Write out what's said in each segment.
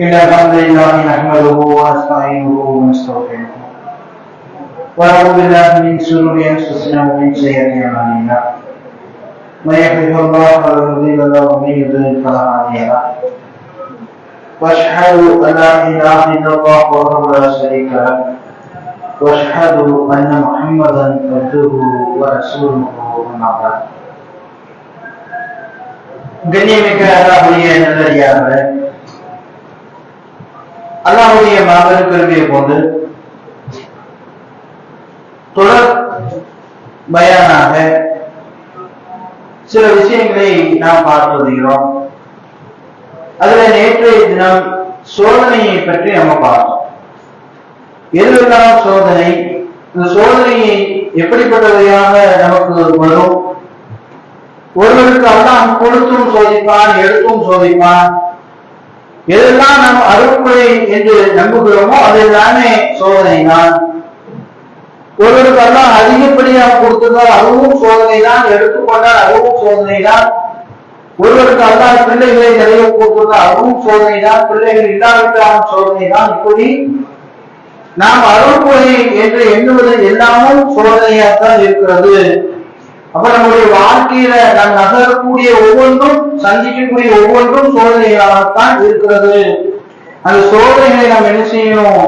إن الحمد لله نحمده ونستعينه ونستغفره ونعوذ بالله من شرور أنفسنا ومن سيئات أعمالنا من يهده الله فلا مضل له ومن يضلل فلا هادي له واشهد ان لا اله الا الله وحده لا شريك له واشهد ان محمدا عبده ورسوله اما بعد கண்ணியமிக்க அல்லாஹுடைய நல்லடியார்களே அல்லாவுடைய மாபெரும் பெருமையை போது தொடர் பயானாக சில விஷயங்களை நாம் பார்த்து வருகிறோம். அதுல நேற்றைய தினம் சோதனையை பற்றி நம்ம பார்த்தோம். எதுவெல்லாம் சோதனை? இந்த சோதனையை எப்படிப்பட்டவையாக நமக்கு வரும்? ஒருவருக்கு அல்லாம் கொடுத்தும் சோதிப்பான் எடுத்தும் சோதிப்பான். எதெல்லாம் நாம் அருள்முறை என்று நம்புகிறோமோ அதெல்லாமே சோதனை தான். ஒருவருக்கு அல்லாஹ் அதிகப்படியாக கொடுத்திருந்தால் அதுவும் சோதனை தான் எடுத்துக்கொண்டால் அதுவும் சோதனை தான். ஒருவருக்கு அல்லாஹ் பிள்ளைகளை நிறைய கொடுத்திருந்தால் அதுவும் சோதனை தான். பிள்ளைகள் இல்லாவிட்டாலும் சோதனை தான். இப்படி நாம் அருள்முறை என்று எண்ணுவது எல்லாமும் சோதனையாகத்தான் இருக்கிறது. அப்ப நம்முடைய வாழ்க்கையில நாம் நகரக்கூடிய ஒவ்வொன்றும் சந்திக்கக்கூடிய ஒவ்வொன்றும் சோதனைகளாகத்தான் இருக்கிறது. அந்த சோதனைகளை நாம் என்ன செய்யணும்?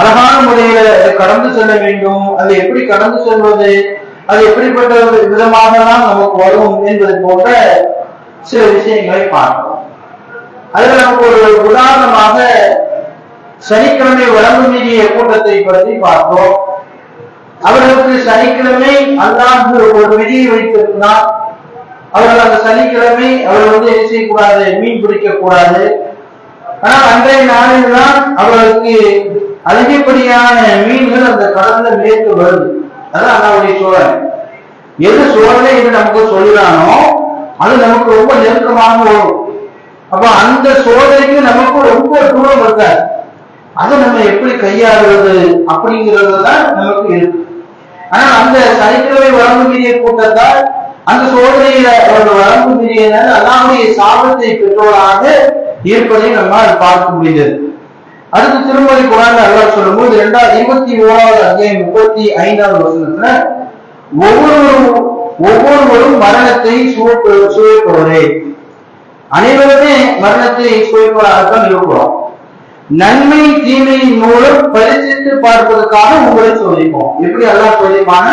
அழகான முறையில கடந்து செல்ல வேண்டும். அதை எப்படி கடந்து செல்வது? அது எப்படிப்பட்ட விதமாக தான் நமக்கு வரும் என்பது போன்ற சில விஷயங்களை பார்க்கிறோம் அதுல நமக்கு ஒரு உதாரணமாக சனிக்கிழமை வழங்கு மீறிய கூட்டத்தை பற்றி பார்த்தோம் அவர்களுக்கு சனிக்கிழமை அல்லாஹ் ஒரு விதியை வைத்திருந்தார் அவர்கள் அந்த சனிக்கிழமை அவர்கள் வந்து என்ன செய்யக்கூடாது? மீன் பிடிக்க கூடாது ஆனால் அன்றைய நாளில் தான் அவர்களுக்கு அதிகப்படியான மீன்கள் அந்த கடல்ல மேற்கு வருது அதான் அல்லாவுடைய சோழன். எது சோழனை என்று நமக்கு சொல்லுறானோ அது நமக்கு ரொம்ப நெருக்கமாக வரும் அப்ப அந்த சோதனைக்கு நமக்கு ரொம்ப தூரம் இருக்காது. அதை நம்ம எப்படி கையாளுவது அப்படிங்கிறது தான் நமக்கு இருக்கு. ஆனா அந்த சனிக்கிழமை வரம்பு மீறிய கூட்டத்தால் அந்த சோதனையில அவர்கள் வரம்பு மீறியதால் அல்லாவுடைய சாபத்தை பெற்றோராக இருப்பதை நம்மால் பார்க்க முடிந்தது. அடுத்து திருமதி குரான் அல்லாஹ் சொல்லும்போது இரண்டாவது இருபத்தி ஓராவது அத்தியாயம் முப்பத்தி ஐந்தாவது வசனத்துல ஒவ்வொருவரும் ஒவ்வொருவரும் மரணத்தை சுவைப்ப சுவைப்பவரே அனைவருமே மரணத்தை சுவைப்பவராகத்தான் இருக்கிறோம். நன்மை தீமையின் மூலம் பரிசித்து பார்ப்பதற்காக உங்களை சோதிப்போம். எப்படி எல்லாம் சோதிப்பான?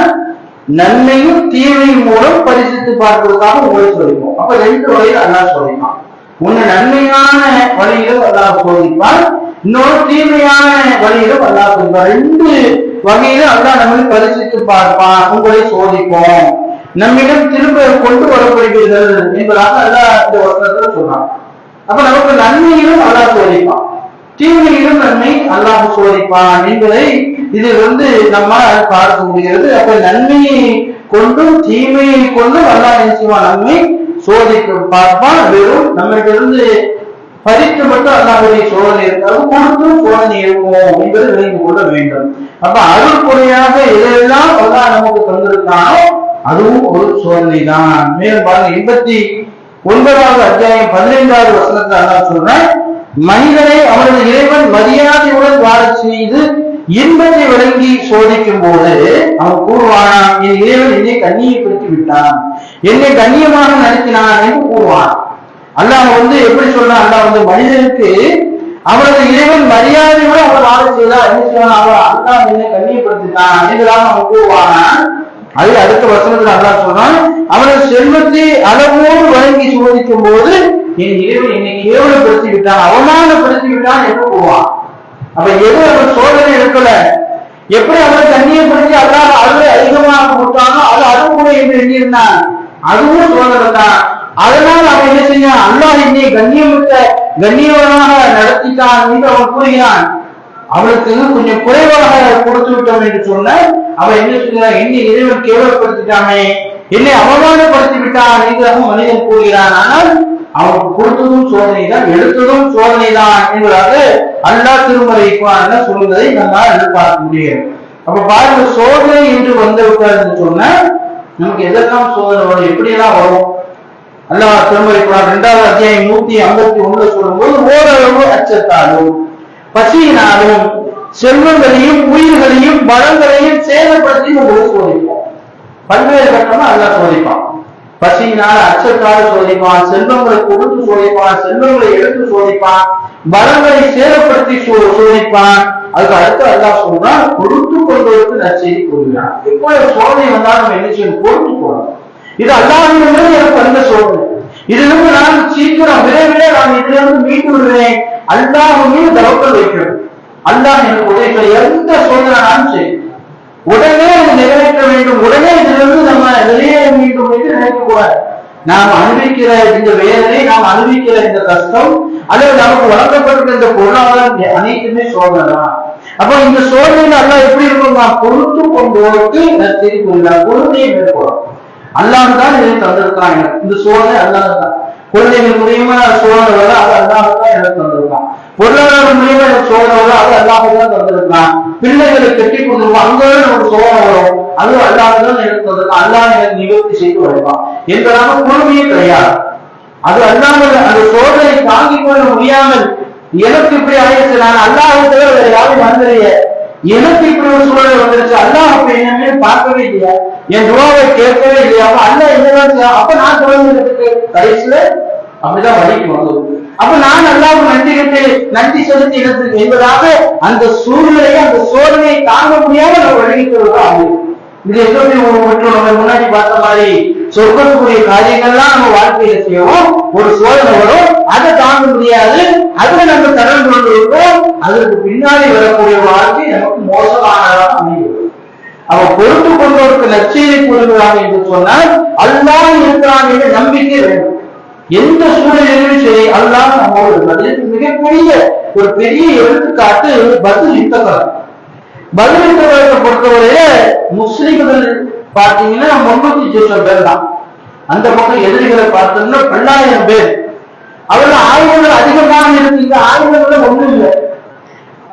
நன்மையும் தீமையும் மூலம் பரிசித்து பார்ப்பதற்காக உங்களை சோதிப்போம். அப்ப ரெண்டு வகையில் அல்லாஹ் சோதிப்பான். ஒண்ணு நன்மையான வழியிலும் அல்லாஹ் சோதிப்பான். இன்னொரு தீமையான வழியிலும் அல்லாஹ் சோதிப்பான். ரெண்டு வகையில அல்லாஹ் நம்மளை பரிசித்து பார்ப்பான். உங்களை சோதிப்போம். நம்மிடம் திரும்ப கொண்டு வரப்படுவீர்கள் என்பதாக அல்லாஹ் இந்த ஒருத்தர் சொல்றான். அப்ப நமக்கு நன்மையிலும் அல்லாஹ் சோதிப்பான். தீமையிலும் நன்மை அல்லாஹ் சோதிப்பான் என்பதை இது வந்து நம்மால் பார்க்க முடிகிறது. அப்ப நன்மையை கொண்டும் தீமையை கொண்டும் அல்லாஹ் நிச்சயமா நன்மை சோதிக்க பார்ப்பான் வெறும் நம்மகிட்ட பறித்து மட்டும் அல்லாஹுடைய சோதனை இருந்தாலும் கொடுத்தும் சோதனை இருக்கும் என்பதை விளங்கி கொள்ள வேண்டும். அப்ப அருள் குறையாக எதெல்லாம் அல்லாஹ் நமக்கு தந்திருக்கானோ அதுவும் ஒரு சோதனை தான் மேலும் பாருங்க எண்பத்தி ஒன்பதாவது அத்தியாயம் பதினைந்தாவது வசனத்தை அல்லாஹ் சொல்றேன் மனிதனை அவனது இறைவன் மரியாதையுடன் வாழச் செய்து இன்பத்தை வழங்கி சோதிக்கும் போது அவன் கூறுவானா என் இறைவன் என்னை கண்ணியப்படுத்தி விட்டான். என்னை கண்ணியமாக நடத்தினான் என்று கூறுவான். அல்லாஹ் வந்து எப்படி சொல்றான்? அல்லாஹ் வந்து மனிதனுக்கு அவனது இறைவன் மரியாதையோட அவன் வாழ செய்தா என்ன செய்வான்? அவன் அல்லாஹ் என்னை கண்ணியப்படுத்தினான் என்றாக அவன் கூறுவானான் அது அடுத்த வசனத்துல அல்லாஹ் சொல்றான். அவனது செல்வத்தை அளவோடு வழங்கி சோதிக்கும் போது என் இறைவன் என்னை கேவலப்படுத்தி விட்டான் அவமானப்படுத்தி விட்டான் என்று போவான் அப்ப எது அவன் சோதனை எடுக்கல? எப்படி அவன் கண்ணியப்படுத்தி அல்லாஹ் அழுவை அதிகமாக கொடுத்தானோ அது அருள்முறை என்று எண்ணியிருந்தான். அதுவும் சோதனை தான். அதனால் அவன் என்ன செய்யான் அல்லாஹ் என்னை கண்ணியமிட்ட கண்ணியவனாக நடத்திட்டான் என்று அவன் கூறுகிறான் அவளுக்கு கொஞ்சம் குறைவாக கொடுத்து விட்டோம் என்று சொன்ன அவன் என்ன சொல்கிறான் என்னை இறைவன் கேவலப்படுத்திட்டானே. என்னை அவமானப்படுத்தி விட்டான் என்று மனிதன் கூறுகிறான். ஆனால் அவனுக்கு கொடுத்ததும் சோதனை தான் எடுத்ததும் சோதனை தான் என்பதாக அல்லா திருமறை குரான்ல சொல்வதை நம்மால் எதிர்பார்க்க முடியும் அப்ப பாருங்க சோதனை என்று வந்து விட்டாருன்னு சொன்னா நமக்கு எதெல்லாம் சோதனை வரும்? எப்படியெல்லாம் வரும்? அல்லா திருமறை குரான் இரண்டாவது அத்தியாயம் நூத்தி ஐம்பத்தி ஒண்ணுல சொல்லும்போது ஓரளவு அச்சத்தாலும் பசியினாலும் செல்வங்களையும் உயிர்களையும் பலங்களையும் சேதப்படுத்தி உங்களுக்கு சோதிப்போம் பல்வேறு கட்டமா அல்லா சோதிப்பான். பசியினால் அச்சத்தால் சோதிப்பான் செல்வங்களை கொடுத்து சோதிப்பான் செல்வங்களை எடுத்து சோதிப்பான் பலங்களை சேதப்படுத்தி சோதிப்பான். அதுக்கு அடுத்து அல்லாஹ் சொல்றான் கொடுத்து கொள்வதற்கு நச்சை கூறுகிறான். எப்போ சோதனை வந்தாலும் நம்ம என்ன செய்யணும்? பொறுத்து போகணும். இது அல்லாஹிடமே எனக்கு வந்த சோதனை. இதிலிருந்து நான் சீக்கிரம் விரைவிலே நான் இதிலிருந்து விடுறேன் விடுவேன் மீது தவக்கல் வைக்கிறேன் அல்லாஹ் எனக்கு உதவி எந்த சோதனை நான் செய்யும். உடனே அது நிறைவேற்ற வேண்டும். உடனே இதிலிருந்து நம்ம வெளியேற வேண்டும் என்று நினைக்கக்கூடாது நாம் அனுபவிக்கிற இந்த வேதனை நாம் அனுபவிக்கிற இந்த கஷ்டம் அல்லது நமக்கு வழங்கப்பட்டிருக்கிற இந்த பொருளாதாரம் அனைத்துமே சோதனை தான். அப்ப இந்த சோதனையில அல்லாஹ் எப்படி இருக்கும் நான் பொறுத்து கொண்டோருக்கு நற்செய்தி கூறுகிறார் பொறுமையை மேற்கொள்ளும். அல்லாஹ் தான் இதை தந்திருக்கான் இந்த சோதனை அல்லாஹ் தான். குழந்தைகள் மூலியமா சோதனை வர அது அல்லாஹ் தான் எனக்கு தந்திருக்கான். பொருளாதார மூலியமா எனக்கு சோதனை வரும் அது அல்லாஹ் தான் தந்திருக்கான் பிள்ளைகளை கட்டி கொடுத்துருவோம் அங்க நமக்கு சோதனை வரும். அது அல்லாஹதான் எனக்கு தந்திருக்கான் அல்லாஹ் எனக்கு நிவர்த்தி செய்து வருவான் என்பதாக பொறுமையே கிடையாது. அது அல்லாமல் அந்த சோதனை தாங்கிக் கொள்ள முடியாமல் எனக்கு இப்படி ஆயிடுச்சு நான் அல்லாஹ் தவிர வேற யாரும் வந்தலையே எனக்கு இப்படி ஒரு சூழல் வந்துருச்சு. அல்லாஹ் அப்ப என்னமே பார்க்கவே இல்லையா என் துவாவை கேட்கவே இல்லையா அப்ப அல்ல என்னதான் அப்ப நான் தொடங்குறதுக்கு கடைசியில அப்படிதான் வழிக்கு வந்தது. அப்ப நான் அல்லாஹ் நன்றி கட்டு நன்றி செலுத்தி இடத்துக்கு என்பதாக அந்த சூழ்நிலையை அந்த சோதனையை தாங்க முடியாம நம்ம வழிக்கு ஆகும் இது எப்படி மற்றும் நம்ம முன்னாடி பார்த்த மாதிரி சொர்க்கத்துக்குரிய காரியங்கள்லாம் நம்ம வாழ்க்கையில செய்வோம் ஒரு சோதனை வரும். அதை தாங்க முடியாது. அதுல நம்ம தரம் கொண்டு இருக்கோம் அதற்கு பின்னாடி வரக்கூடிய வாழ்க்கை நமக்கு மோசமானதாக அமையும். அவ பொறுத்து கொண்டவருக்கு நற்செய்தி கூறுகிறான் என்று சொன்னால் அல்லாமல் இருக்கிறான் என்ற நம்பிக்கை வேண்டும். எந்த சூழ்நிலையிலும் சரி அல்லாஹ் நம்மோடு பதில் மிகப்பெரிய ஒரு பெரிய எடுத்துக்காட்டு பதில் யுத்தகரம் பதில் யுத்தகரத்தை பொறுத்தவரையில முஸ்லிம்கள் பார்த்தீங்கன்னா முன்னூத்தி சொச்சம் பேர் தான். அந்த பக்கம் எதிரிகளை பார்த்தோம்னா பல்லாயிரம் பேர். அவர்கள் ஆயுதங்கள் அதிகமாக இருக்கு இந்த ஆயுதங்கள் ஒண்ணும் இல்லை.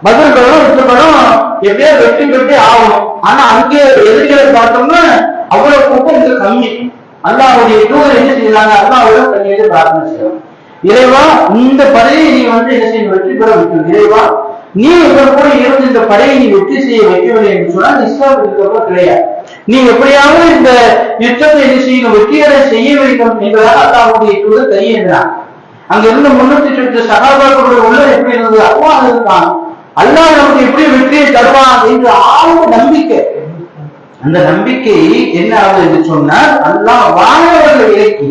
பதில் படம் யுத்தகரம் எப்படியோ வெட்டி வெட்டி ஆகணும். ஆனா அங்கே எதிரிகளை பார்த்தோம்னா அவ்வளவு கூட்டம் கம்மி. அல்லாவுடைய தூதர் என்ன செய்யறாங்க அல்லாவோட கையெழுத்து பிரார்த்தனை செய்யணும் இறைவா இந்த படையை நீ வந்து என்ன செய்ய வெற்றி பெற வைக்கணும். இறைவா நீ இவர் கூட இருந்து இந்த படையை நீ வெற்றி செய்ய வைக்கவில்லை என்று சொன்னால் இஸ்லாம் கிடையாது. நீ எப்படியாவது இந்த யுத்தத்தை என்ன செய்யணும் வெற்றியடை செய்ய வேண்டும் என்பதாக அல்லாவுடைய தூதர் கையெழுந்தான் அங்க இருந்த முன்னூத்தி சொட்டு சகாபாக்களுடைய உள்ள எப்படி இருந்தது? அப்போ அது அல்லாஹ் நமக்கு எப்படி வெற்றியை தருவான் என்று ஆழ்ந்த நம்பிக்கை. அந்த நம்பிக்கை என்ன ஆகுது என்று சொன்னால் அல்லாஹ் வானவர்களை இறக்கி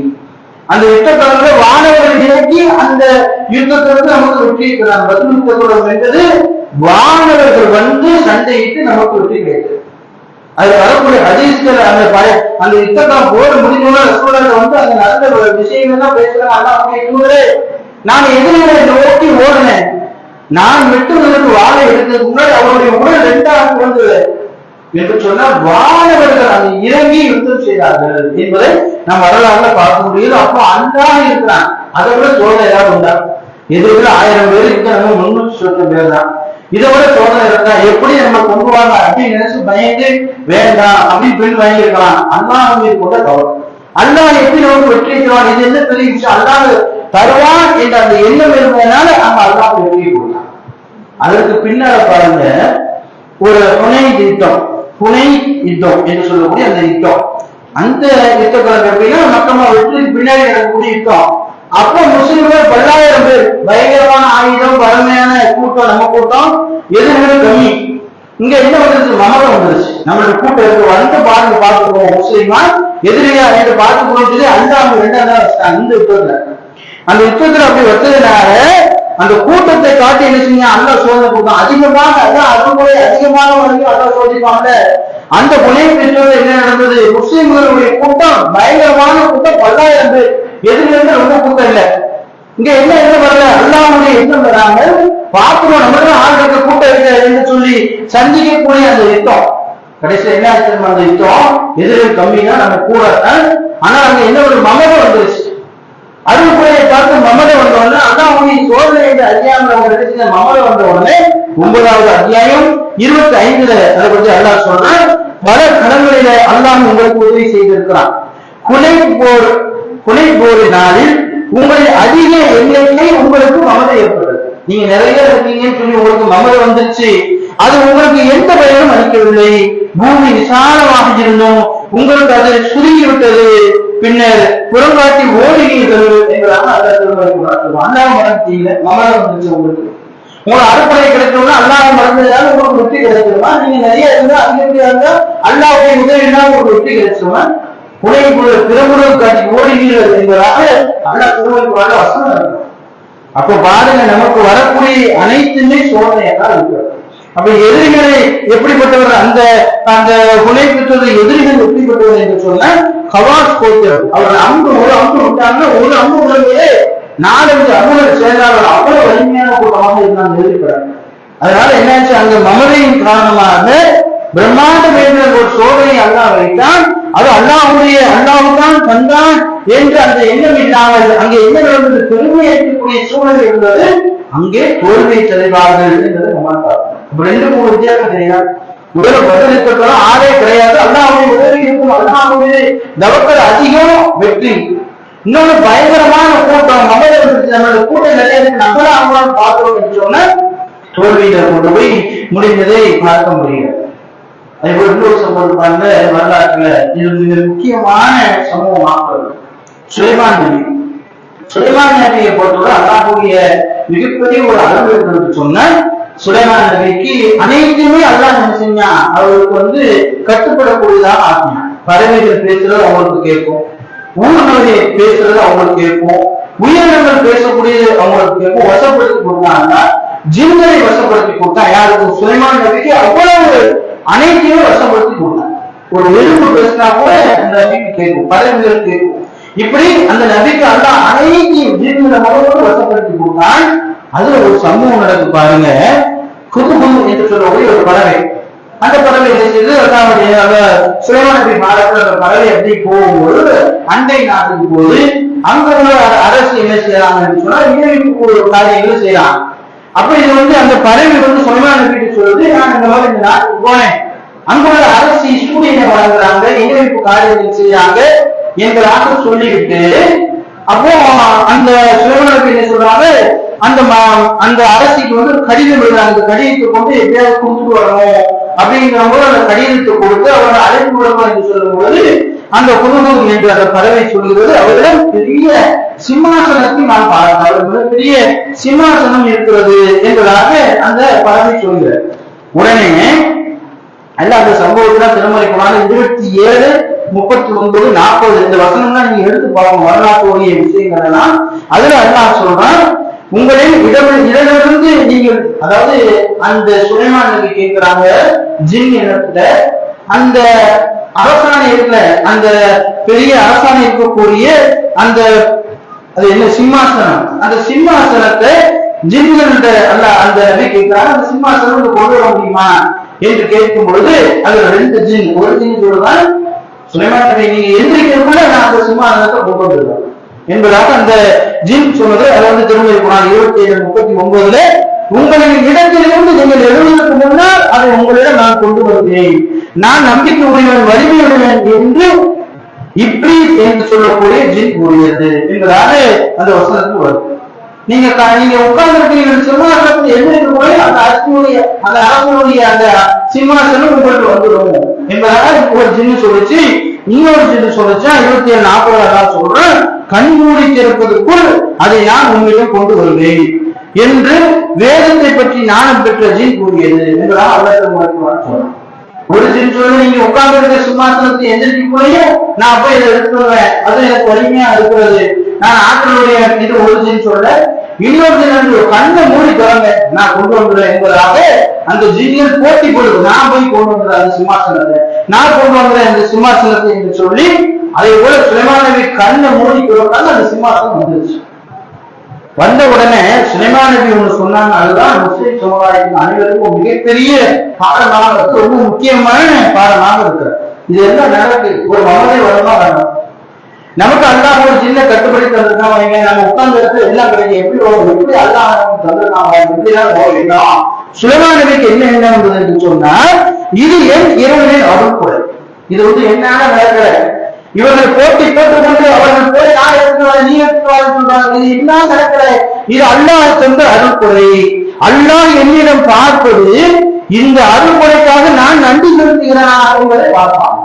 அந்த யுத்தக்காலத்துல வானவர்களை இறக்கி அந்த யுத்தத்திலிருந்து நமக்கு வெற்றி இருக்கிறான் பதில் யுத்தக்கூடம் என்பது வானவர்கள் வந்து சண்டையிட்டு நமக்கு வெற்றி கிடைத்தது அது வரக்கூடிய ஹதீஸ்கள் அந்த பழைய அந்த யுத்தக்காலம் போர் முடிஞ்சோட சூழல வந்து அந்த நடந்த விஷயங்கள் தான் பேசுறாங்க அல்லாஹ்வுடைய தூதரே நான் எதிரிகளை நோக்கி ஓடினேன். நான் வெட்டுவதற்கு வாழை எடுத்ததுக்கு முன்னாடி அவருடைய உடல் ரெண்டாக வந்தது என்று சொன்னால் வானவர்கள் அங்கு இறங்கி யுத்தம் செய்தார்கள் என்பதை நாம் வரலாறுல பார்க்க முடியுது. அப்போ அன்றாக இருக்கிறான். அதை விட சோதனை ஏதாவது உண்டா? எதிர்க்கிற ஆயிரம் பேர் இங்க நம்ம முன்னூத்தி சொல்ற பேர் தான் இதை விட சோதனை இருந்தா எப்படி நம்ம கொண்டு வாங்க அப்படின்னு நினைச்சு பயந்து வேண்டாம் அப்படின்னு பெண் வாங்கியிருக்கலாம். அல்லாஹ் மீது கொண்ட கவனம் அல்லாஹ் எப்படி நமக்கு வெற்றி இது என்ன பெரிய விஷயம்? அல்லாஹ் தருவான் என்ற அந்த எண்ணம் இருந்ததுனால அவங்க அல்லாஹ் வெற்றி கொடுத்தான். அதற்கு பின்னால பாருங்க ஒரு துணை திட்டம். துணை யுத்தம் என்று சொல்லக்கூடிய அந்த யுத்தம் அந்த யுத்த காலம் எப்படின்னா மக்கமா வெற்றி பின்னாடி நடக்கக்கூடிய யுத்தம் அப்போ முஸ்லிம்கள் பல்லாயிரம் பேர் பயங்கரமான ஆயுதம் வறுமையான கூட்டம் நம்ம கூட்டம் எதிரிகள் கம்மி. இங்க என்ன வந்துருச்சு? மகரம் வந்துருச்சு. நம்மளுடைய கூட்டம் இருக்கு. வந்து பாருங்க பார்த்துக்கோம் முஸ்லிமா எதிரியா என்று பார்த்துக்கணும் சொல்லி அவங்க ரெண்டாம் தான் வச்சுட்டாங்க யுத்தத்துல அந்த யுத்தத்துல அப்படி வச்சதுனால அந்த கூட்டத்தை காட்டி என்ன அல்ல சோதனை கூட்டம் அதிகமாக அதான் அருள்முறை அதிகமாக வரைக்கும் அல்ல சோதிப்பாங்க அந்த புனைவு என்ன நடந்தது? முஸ்லிம்களுடைய கூட்டம் பயங்கரமான கூட்டம் பல்லாயிரம் பேர். எதிரிலிருந்து ரொம்ப கூட்டம் இல்லை. இங்க என்ன என்ன வரல? அல்லாவுடைய எண்ணம் வராங்க. பார்க்கணும் நம்ம ஆள் இருக்க கூட்டம் இருக்க என்று சொல்லி சந்திக்கக்கூடிய அந்த யுத்தம். கடைசியில் என்ன ஆச்சு அந்த யுத்தம்? எதிரில் கம்மினா நம்ம கூட. ஆனா அங்க என்ன ஒரு மமதை வந்துருச்சு. அருள்புரையை பார்த்து மமதை வந்த உடனே அதான் அவங்க சோதனை என்று அறியாமல் அவங்க மமதை வந்த உடனே ஒன்பதாவது அத்தியாயம் இருபத்தி ஐந்துல அதை பற்றி அல்லாஹ் சொல்றான். பல கடங்களில அல்லாஹ் உங்களுக்கு உதவி செய்திருக்கிறான். குலை போர் குலை போர் உங்களை அதிக எண்ணிக்கை உங்களுக்கு மமதை ஏற்படுது. நீங்க நிறைய இருக்கீங்கன்னு சொல்லி உங்களுக்கு மமதை வந்துருச்சு. அது உங்களுக்கு எந்த பயனும் அளிக்கவில்லை. பூமி விசாலமாக இருந்தும் உங்களுக்கு அது சுருங்கி விட்டது பின்னர் புறங்காட்டி ஓடுகிறீர்கள் என்பதாக அல்லா திருமணம் அல்லாஹ் மறந்தீங்க மமதை வந்துருச்சு உங்களுக்கு. உங்களுக்கு அறுப்படை கிடைக்கணும்னா அல்லாஹ் மறந்ததால உங்களுக்கு வெற்றி கிடைச்சிருமா? நீங்க நிறைய இருந்தா அதிகப்படியா இருந்தா அல்லாவுடைய உதவினா உங்களுக்கு வெற்றி கிடைச்சிருமா? உலகை பிறகுடன் காட்டி ஓடுகிறீர்கள் என்பதாக அல்லாஹ் திருமணம் வசனம் இருக்கும் அப்ப பாருங்க நமக்கு வரக்கூடிய அனைத்துமே சோதனையாக இருக்கிறது அப்ப எதிரிகளை எப்படிப்பட்டவர் அந்த அந்த உழைப்பு எதிரிகள் எப்படிப்பட்டவர் என்று சொன்ன ஹவாஸ் கோத்தர். அவர் அன்பு ஒரு அம்பு விட்டாங்கன்னா ஒரு அம்பு உடனே நாலஞ்சு அம்புகள் சேர்ந்தார்கள். அவ்வளவு வலிமையான கூட்டமாக இருந்தாங்க எதிர்க்கிறாங்க அதனால என்னாச்சு அங்க மமதையின் காரணமாக பிரம்மாண்ட வேண்டிய ஒரு சோதனை அல்லாஹ் வைத்தான். அது அல்லாஹ்வுடைய அல்லாஹ்தான் தந்தான் என்று அந்த எண்ணம் இல்லாமல் அங்கே என்ன நடந்தது? பெருமை ஏற்கக்கூடிய சூழல் இருந்தது. அங்கே தோல்வியை தலைவார்கள் என்பதை நம்ம ரெண்டு மூணு வித்தியாசம் கிடையாது முதல்ல பதில் இருக்கிறதெல்லாம் ஆளே கிடையாது. அல்லாஹ்வுடைய உதவி இருக்கும். அல்லாஹ்வுடைய தவக்கள் அதிகம் வெற்றி. இன்னொன்னு பயங்கரமான கூட்டம். நம்மள நம்மளோட கூட்டம் நிறைய இருக்கு நம்மள அவங்களாம் பார்க்கிறோம் சொன்ன தோல்வியில கொண்டு போய் முடிந்ததை பார்க்க முடியும் அதே போல இன்னொரு சம்பவம் பாருங்க. வரலாற்றுல இது மிக முக்கியமான சம்பவமாக சுலைமான் நபி. சுலைமான் நபியை பொறுத்தவரை அல்லாஹுடைய மிகப்பெரிய ஒரு அளவு என்று சொன்ன சுலைமான் நபிக்கு அனைத்துமே அல்லாஹ் என்ன செஞ்சான்? அவருக்கு வந்து கட்டுப்படக்கூடியதாக ஆக்கினான். பறவைகள் பேசுறது அவங்களுக்கு கேட்கும் ஊர்களை பேசுறது அவங்களுக்கு கேட்கும் உயிரினங்கள் பேசக்கூடியது அவங்களுக்கு கேட்கும் வசப்படுத்தி கொடுத்தாங்கன்னா ஜின்களை வசப்படுத்தி கொடுத்தா யாருக்கு சுலைமான் நபிக்கு அவ்வளவு அனைத்தையுமே வசப்படுத்தி கொடுத்தாங்க ஒரு எறும்பு பேசினா கூட அந்த நபிக்கு கேட்கும் பறவைகள் கேட்கும் இப்படி அந்த நபிக்கு அல்ல அனைத்தையும் ஜீவன மகளோடு வசப்படுத்தி கொடுத்தான். அதுல ஒரு சம்பவம் நடக்கு பாருங்க. குதுகு என்று சொல்லக்கூடிய ஒரு பறவை. அந்த பறவை என்ன செய்து அதாவது சுலைமான் மாதத்தில் அந்த பறவை எப்படி போகும்போது அண்டை நாட்டுக்கு போது அங்க உள்ள அரசு என்ன செய்யறாங்கன்னு சொன்னா இணைப்பு ஒரு காரியங்களை செய்யலாம் அப்ப இது வந்து அந்த பறவை வந்து சுலைமான் வீட்டுக்கு சொல்லுது நான் இந்த மாதிரி இந்த நாட்டுக்கு போனேன் அங்க உள்ள அரசு சூரியனை வழங்குறாங்க இணைப்பு காரியங்கள் செய்யறாங்க ஆட்டம் சொல்லிக்கிட்டு அப்போ அந்த சுலைமான் என்ன சொல்றாரு? அந்த அந்த அரசிக்கு வந்து கடிதம் எழுதுறாங்க அந்த கடிதத்தை கொண்டு எப்படியாவது கொடுத்துட்டு வரணும் அப்படிங்கிற போது அந்த கடிதத்தை கொடுத்து அவரோட அழைப்பு விடணும் என்று சொல்லும்போது அந்த குருகு என்று அந்த பறவை சொல்கிறது அவரிடம் பெரிய சிம்மாசனத்தை நான் பார்த்தேன் பெரிய சிம்மாசனம் இருக்கிறது என்பதாக அந்த பறவை சொல்கிறார். உடனே அல்ல அந்த சம்பவத்துல திருமலை குரான் இருபத்தி ஏழு முப்பத்தி ஒன்பது நாற்பது இந்த வசனம்லாம் நீங்க எடுத்து பார்க்கணும். வரலாற்றுடைய விஷயங்கள் எல்லாம். அதுல அல்லாஹ் சொல்றான் உங்களின் இடம் இடமிருந்து நீங்கள் அதாவது அந்த சுலைமான் நபி கேட்கிறாங்க ஜின் இடத்துல அந்த அரசாணை அந்த பெரிய அரசாணை இருக்கக்கூடிய அந்த அது என்ன சிம்மாசனம். அந்த சிம்மாசனத்தை ஜின்கள் அல்ல அந்த நபி கேட்கிறாங்க அந்த சிம்மாசனம் கொண்டு வர முடியுமா? என்று கேட்கும் பொழுது அதுல ரெண்டு ஜின் ஒரு ஜின் சொல்லுதான் சுலைமான் நீங்க எந்திரிக்கிறதுனால நான் அந்த சிம்மாசனத்தை கொண்டு என்பதாக அந்த ஜின் சொன்னது அது வந்து திருமதி குரான் இருபத்தி ஏழு முப்பத்தி ஒன்பதுல உங்களின் இடத்திலிருந்து நீங்கள் எழுவதற்கு முன்னால் அதை உங்களிடம் நான் கொண்டு வருகிறேன். நான் நம்பிக்கை உடையவன் வலிமையுடையவன் என்று இப்படி என்று சொல்லக்கூடிய ஜின் கூறியது. என்பதாக அந்த வசனத்துக்கு வருது. நீங்க நீங்க உட்கார்ந்து சொன்னா என்ன போய் அந்த அரசனுடைய அந்த அரசனுடைய அந்த சிம்மாசனம் உங்களுக்கு வந்துடும் என்பதாக ஒரு ஜின்னு சொல்லிச்சு. இன்னொரு ஜின்னு சொல்லிச்சா? இருபத்தி ஏழு நாற்பது அதான் சொல்றேன். கண் மூடி திறப்பதற்குள் அதை நான் உங்களிடம் கொண்டு வருவேன் என்று வேதத்தை பற்றி ஞானம் பெற்ற ஜின் கூறியது. என்பதாக அல்ல சொல்றேன் ஒரு ஜின் சொல்லி நீங்க உட்கார்ந்து இருக்க சிம்மாசனத்தை எந்திரிக்கும் போய் நான் போய் இதை எடுத்துருவேன் அது எனக்கு வலிமையா இருக்கிறது. நான் ஆற்றலுடைய இது ஒரு சொல்ல இன்னொரு கண்ணை மூடி தொடங்க நான் கொண்டு வந்துடுறேன் என்பதாக அந்த ஜீனியர் போட்டி போடுது. நான் போய் கொண்டு வந்துடுறேன் அந்த சிம்மாசனத்தை. நான் கொண்டு வந்துடுறேன் அந்த சிம்மாசனத்தை என்று சொல்லி அதே போல சுலைமானவி கண்ணை மூடி கொடுத்தாங்க அந்த சிம்மாசனம் வந்துருச்சு. வந்த உடனே சுலைமானவி ஒண்ணு சொன்னாங்க அதுதான் முஸ்லிம் சமுதாயத்தின் அனைவருக்கும் மிகப்பெரிய பாடமாக இருக்கு ரொம்ப முக்கியமான பாடமாக இருக்கு இது என்ன நடக்கு ஒரு மமதை வரமா நமக்கு அல்லாஹ் ஒரு சின்ன கட்டுப்படி தந்திருக்கான் வைங்க. நம்ம உட்கார்ந்து இடத்துல எல்லாம் கிடைக்கும். எப்படி வரும்? எப்படி அல்லாஹ் தந்திருக்காங்க தந்திருக்கான் எப்படிதான் வேண்டாம் சுலைமான் நபிக்கு என்ன என்ன என்று சொன்னால் இது என் இறைவனின் அருள்குறை இது வந்து என்னால நடக்கிற இவர்கள் போட்டி போட்டுக்கொண்டு அவர்கள் போய் நான் எடுத்துவாரு நீ எடுத்துவாரு சொல்றாங்க. இது என்ன நடக்கிற இது அல்லாஹ் தந்த அருள்குறை அல்லாஹ் என்னிடம் பார்ப்பது இந்த அருள்குறைக்காக நான் நன்றி செலுத்துகிறேன் என்பதை பார்ப்பான்.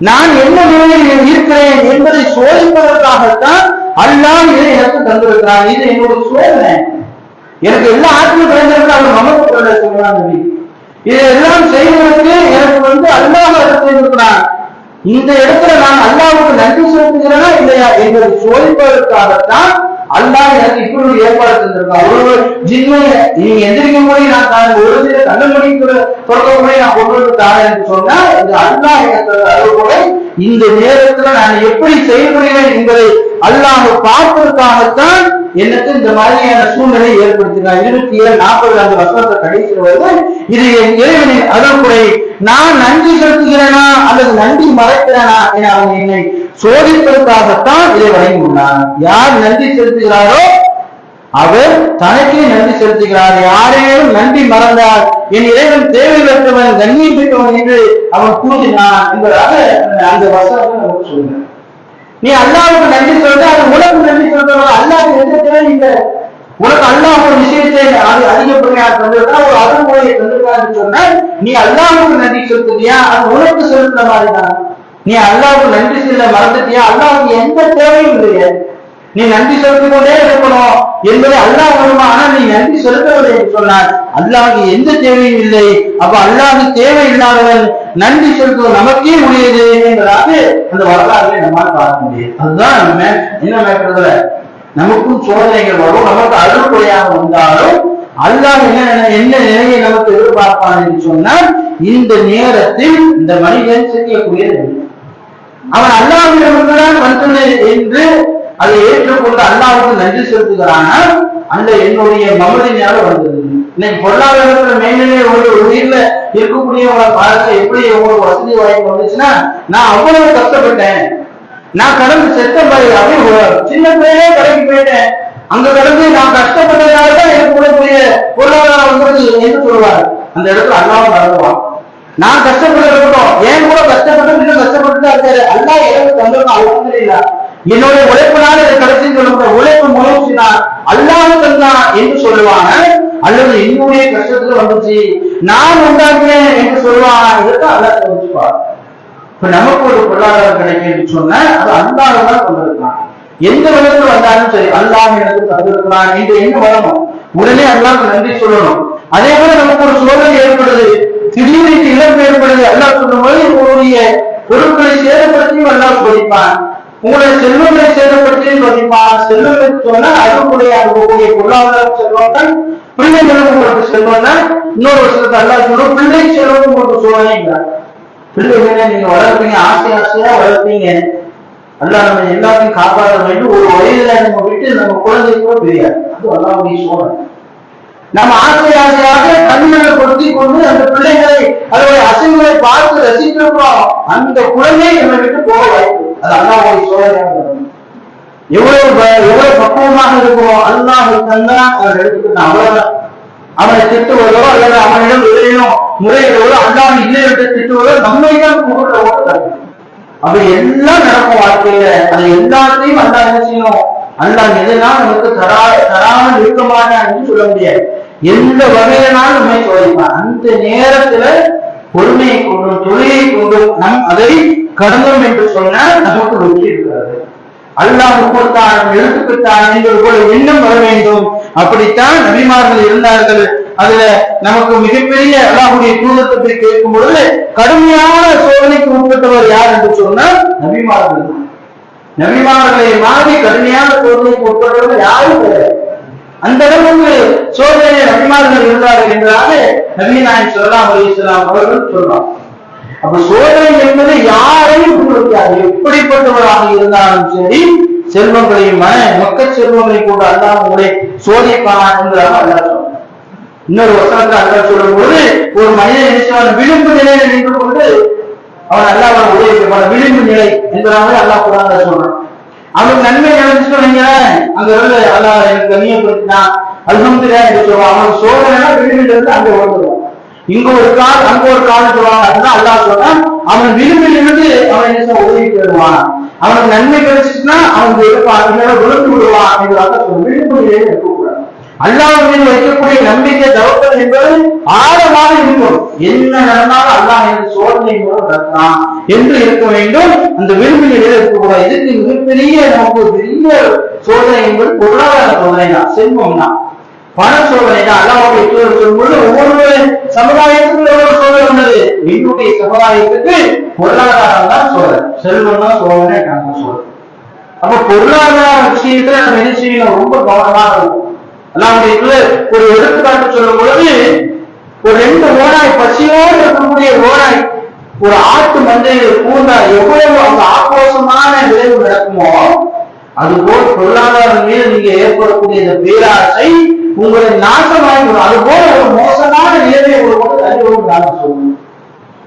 நான் என்ன நிலையில் இருக்கிறேன் என்பதை சோதிப்பதற்காகத்தான் அல்லாஹ் இதை எனக்கு தந்திருக்கிறான் இது என்னோட சோதனை. எனக்கு எல்லா ஆற்றலும் கிடைந்திருக்கு அவர் மமத்து கொள்ள சொல்றான் நபி இதெல்லாம் செய்வதற்கு எனக்கு வந்து அல்லாஹ் அதை செய்திருக்கிறான் இந்த இடத்துல நான் அல்லாவுக்கு நன்றி செலுத்துகிறேனா இல்லையா என்பதை சோதிப்பதற்காகத்தான் அல்லாஹ் எனக்கு இப்படி ஒரு ஏற்பாடு தந்திருக்கான் ஒரு ஜின்னு நீங்க எந்திரிக்கும் போது நான் தான் ஒரு சில கண்ணமணி தொடக்க போய் நான் கொண்டு வந்து தாரேன் என்று சொன்னா இந்த அல்லாஹ் எனக்கு அருள்கொடை இந்த நேரத்துல நான் எப்படி செயல்படுகிறேன் என்பதை அல்லாஹ் பார்ப்பதற்காகத்தான் எனக்கு இந்த மாதிரியான சூழ்நிலை ஏற்படுத்தினார் இருபத்தி ஏழு நாற்பது அந்த வசனத்தை கடைசியில் வருது. இது என் இறைவனின் அருள்குறை நான் நன்றி செலுத்துகிறேனா அல்லது நன்றி மறைக்கிறேனா என அவன் என்னை சோதிப்பதற்காகத்தான் இதை வழங்கியுள்ளான். யார் நன்றி செலுத்துகிறாரோ அவர் தனக்கே நன்றி செலுத்துகிறார். யாரேனும் நன்றி மறந்தார் என் இறைவன் தேவையற்றவன் கண்ணியம் பெற்றவன் என்று அவன் கூறினான் என்பதாக அந்த வசனத்தை நமக்கு சொல்லுங்க நீ அல்லாவுக்கு நன்றி சொல்ற அது உனக்கு நன்றி சொல்றவங்க அல்லாவுக்கு எந்த தேவை இல்லை. உனக்கு அல்லாஹ் ஒரு விஷயத்தை அது அதிகப்படியா தந்திருக்கா ஒரு அருள்மொழியை தந்திருக்கான்னு சொன்னா நீ அல்லாவுக்கு நன்றி செலுத்துறியா அது உனக்கு செலுத்துற மாதிரி தான் நீ அல்லாவுக்கு நன்றி செல்ல மறந்துட்டியா? அல்லாவுக்கு எந்த தேவையும் இல்லையே. நீ நன்றி செலுத்திக் கொண்டே இருக்கணும் என்பதை அல்லாஹ் வருமா ஆனா நீ நன்றி செலுத்தவில்லை என்று சொன்னார் அல்லாஹ் எந்த தேவையும் இல்லை. அப்ப அல்லாஹ் தேவை இல்லாதவன் நன்றி செலுத்துவது நமக்கே உரியது என்பதாக அந்த வரலாறுகளை நம்மால் பார்க்க முடியும். அதுதான் நம்ம என்ன மேற்கிறதுல நமக்கும் சோதனைகள் வரும். நமக்கு அருள்குறையாக வந்தாலும் அல்லாஹ் என்ன என்ன நிலையை நமக்கு எதிர்பார்ப்பான் என்று சொன்னால் இந்த நேரத்தில் இந்த மனிதன் செய்யக்கூடிய அவன் அல்லாஹ் வந்துள்ளது என்று அதை ஏற்றுக்கொண்டு அல்லாவுக்கு நன்றி செலுத்துகிறானால் அந்த என்னுடைய மமதினால வந்தது. இன்னைக்கு பொருளாதாரத்துல மேலே ஒரு உயிர்ல இருக்கக்கூடியவங்களை பார்க்க எப்படி எவ்வளவு வசதி வாய்ப்பு வந்துச்சுன்னா நான் அவ்வளவு கஷ்டப்பட்டேன். நான் கடந்து செத்த மாதிரி அப்படியே சின்ன பிள்ளையே கடைக்கு போயிட்டேன். அங்க கடந்து நான் கஷ்டப்பட்டதுனால தான் எனக்கு கூடக்கூடிய பொருளாதாரம் வந்தது என்று சொல்லுவார் அந்த இடத்துல அல்லாவும் நடந்துவான் நான் கஷ்டப்பட்டு இருக்கட்டும் ஏன் கூட கஷ்டப்பட்டு இன்னும் கஷ்டப்பட்டு தான் இருக்காரு. அல்லா எனக்கு தந்திரம் அல்ஹம்துலில்லாஹ். என்னுடைய உழைப்பினால் இதை கடைசி சொல்ல உழைப்பு முயற்சினா அல்லாஹ் தந்தான் என்று சொல்லுவாங்க. அல்லது என்னுடைய கஷ்டத்துல வந்துச்சு நான் உண்டாக்கினேன் என்று சொல்லுவாங்க. இதற்கு அல்லாஹ் தெரிஞ்சுப்பார் இப்ப நமக்கு ஒரு பொருளாதாரம் கிடைக்கும் சொன்ன அது அன்பாக தான் கொண்டிருக்கலாம். எந்த விதத்துல வந்தாலும் சரி அல்லாஹ் எனக்கு தந்திருக்கிறான் என்று என்ன வரணும்? உடனே அல்லாஹ்க்கு நன்றி சொல்லணும். அதே போல நமக்கு ஒரு சோதனை ஏற்படுது. திடீரென்று இழப்பு ஏற்படுது. அல்லாஹ் சொல்லும்போது உங்களுடைய பொருட்களை சேதப்படுத்தியும் அல்லாஹ் சோதிப்பான் உங்களுடைய செல்வங்களை சேதப்படுத்தி சோதிப்பான் செல்வங்கள் சொன்னால் சொன்னா அதுக்குடைய அனுப்பக்கூடிய பொருளாதார செல்வங்கள் தான் பிள்ளைகளுக்கு உங்களுக்கு செல்வம் இன்னொரு வருஷத்துக்கு அல்லா சொல்லும் பிள்ளை செல்வம் உங்களுக்கு சோதனை பிள்ளைகளை நீங்க வளர்ப்பீங்க ஆசை ஆசையா வளர்ப்பீங்க. அல்லா நம்ம எல்லாத்தையும் காப்பாற்ற வேண்டும். ஒரு வயதுல நம்ம விட்டு நம்ம குழந்தைக்கு கூட தெரியாது. அது அல்லாவுடைய சோதனை. நம்ம ஆசை ஆசையாக கண்களை பொருத்தி கொண்டு அந்த பிள்ளைகளை அதனுடைய அசைவுகளை பார்த்து ரசிக்கிறோம் அந்த குழந்தை நம்ம விட்டு போக வாய்ப்பு அது அல்லாவுடைய சோதனை எவ்வளவு எவ்வளவு பக்குவமாக இருக்கிறோம் அல்லாஹ் தந்தா அவன் எடுத்துக்கிட்டான். அவ்வளவுதான். அவனை திட்டுவதோ அல்லது அவனிடம் எதிரையும் முறையிடுவதோ அல்லாஹ் இல்லை என்று திட்டுவதோ நம்மை தான் கூப்பிட்ட ஓட்டம் அப்ப எல்லாம் நடக்கும் வாழ்க்கையில. அது எல்லாத்தையும் அல்லா என்ன செய்யணும் அல்லா எதனால் நமக்கு தரா தராமல் இருக்க மாட்டான் என்று சொல்ல முடியாது. எந்த வகையினாலும் நம்மை சோதிப்பான் அந்த நேரத்துல பொறுமையை கொண்டும் தொழிலை கொண்டும் நம் அதை கடந்தோம் என்று சொன்னால் நமக்கு வெற்றி இருக்கிறது. அல்லாஹ் கொடுத்தான் எழுத்துக்கிட்டான் என்பது போல எண்ணம் வர வேண்டும். அப்படித்தான் நபிமார்கள் இருந்தார்கள். அதுல நமக்கு மிகப்பெரிய அல்லாஹுடைய தூதத்தை கேட்கும் பொழுது கடுமையான சோதனைக்கு உட்பட்டவர் யார் என்று சொன்னால் நபிமார்கள். நபிமார்களை மாதிரி கடுமையான சோதனைக்கு உட்பட்டவர் யாரும் கிடையாது. அந்த அளவுக்கு சோதனை நபிமார்கள் இருந்தார்கள் என்றாலே நபி நாயன் சொல்லலாம் அலிஸ்லாம் அவர்கள் சொல்றாங்க அப்ப சோதனை என்பது யாரையும் கொடுக்காது எப்படிப்பட்டவராக இருந்தாலும் சரி செல்வங்களையும் மன மொக்க செல்வங்களை கொண்டு அல்லாஹ் உங்களை சோதிப்பானா என்றாக அல்லா சொல்றான். இன்னொரு வசனத்தை அல்லா சொல்லும் பொழுது ஒரு மனிதன் நினைச்சவன் விளிம்பு நிலையில நின்று கொண்டு அவன் அல்லாஹ் உதவி விளிம்பு நிலை என்கிறாங்க அல்லாஹ் கூட சொல்றான். அவனுக்கு நன்மை சொன்னீங்க. வைங்களேன் அங்க இருந்து அல்லாஹ் எனக்கு கண்ணியப்படுத்தினான் அல்ஹம்துலில்லாஹ் என்று சொல்லுவான். அவன் சோதனை விளிம்பில் இருந்து அங்க ஓடுவான் இங்க ஒரு கால் அங்க ஒரு கால் சொல்லுவாங்க. அதுதான் அல்லாஹ் சொல்றான் அவன் விளிம்பில் இருந்து அவன் என்ன செய்வான்? உதவி பெறுவான் அவனுக்கு நன்மை கிடைச்சிச்சுன்னா அவனுக்கு இருப்பான் இல்லைன்னா விழுந்து விடுவான். அப்படிங்கிறத சொல்லுவான். விளிம்பு நிலையில இருக்கக்கூடாது அல்லாஹ் மீது வைக்கக்கூடிய நம்பிக்கை தவப்பது என்பது ஆழமாக இருக்கும். என்ன நடந்தாலும் அல்லாஹ் என் சோதனை மூலம் நடத்தான் என்று இருக்க வேண்டும். அந்த விரும்பி நிலையில் இருக்கக்கூடாது? இதுக்கு மிகப்பெரிய நமக்கு ஒரு பெரிய சோதனை என்பது பொருளாதார சோதனை தான் செல்வம் தான் பண சோதனை தான் அல்லாவுடைய தூதர் சொல்லும்போது ஒவ்வொரு சமுதாயத்துக்கும் எவ்வளவு சோதனை உள்ளது என்னுடைய சமுதாயத்துக்கு பொருளாதாரம் தான் சோதனை. செல்வம் தான் சோதனை நான் சோதனை அப்ப பொருளாதார விஷயத்துல நம்ம என்ன செய்யணும்? ரொம்ப கவனமா இருக்கும் அல்லாவுடைய ஒரு எடுத்துக்காட்டு சொல்லும் பொழுது ஒரு ரெண்டு ஓனாய் பசியோடு இருக்கக்கூடிய ஓனாய் ஒரு ஆட்டு மந்தையில் பூந்தா எவ்வளவு அந்த ஆக்ரோஷமான விளைவு நடக்குமோ அதுபோல் பொருளாதாரம் மீது நீங்க ஏற்படக்கூடிய இந்த பேராசை உங்களை நாசமாகிவிடும் அது போல ஒரு மோசமான நிலைமை ஒரு போது தள்ளிவிடும் நான் சொல்லுவேன்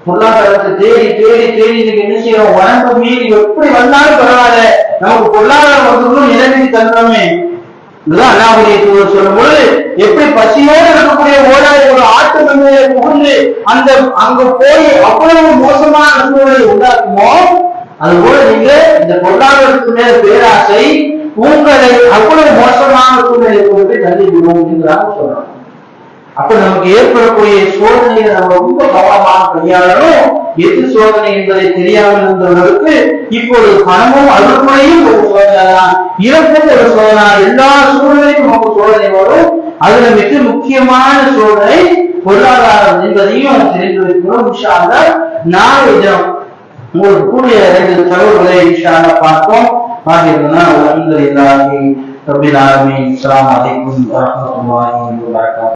பொருளாதாரத்தை தேடி தேடி தேடி நீங்க என்ன செய்யறோம் உடம்பு மீறி எப்படி வந்தாலும் பரவாயில்ல. நமக்கு பொருளாதாரம் வந்து நிலைமை தந்தோமே. இதுதான் அண்ணாவுடைய தூதர் சொல்லும்போது எப்படி பசியோடு இருக்கக்கூடிய ஓடாய் ஒரு ஆட்டு மந்தையை புகுந்து அந்த அங்க போய் அவ்வளவு மோசமான அனுபவங்களை உண்டாக்குமோ? அதுபோல நீங்க இந்த பொருளாதாரத்துக்கு மேல பேராசை உங்களை அவ்வளவு மோசமான சூழ்நிலை கொண்டு தள்ளி விடும் அப்படிங்கிறாங்க சொல்றாங்க அப்ப நமக்கு ஏற்படக்கூடிய சூழ்நிலையை நம்ம ரொம்ப கவனமாக கையாளணும் எது சோதனை என்பதை தெரியாமல் இருந்தவர்களுக்கு இப்பொழுது பணமும் அறுப்பையும் ஒரு சோதனை தான் இறப்பும் ஒரு சோதனை. எல்லா சூழ்நிலையும் நமக்கு சோதனை வரும். அதுல மிக முக்கியமான சோதனை பொருளாதாரம் என்பதையும் தெரிந்து வைக்கிறோம். விஷால நாளை தினம் உங்களுக்கு கூடிய ரெண்டு தகவல்களை விஷால பார்த்தோம் ஆகியதுனா அலமதுல்லாஹி ரபில் ஆலமீன். அஸ்ஸலாமு அலைக்கும் வரஹ்மத்துல்லாஹி வபரகாத்துஹு.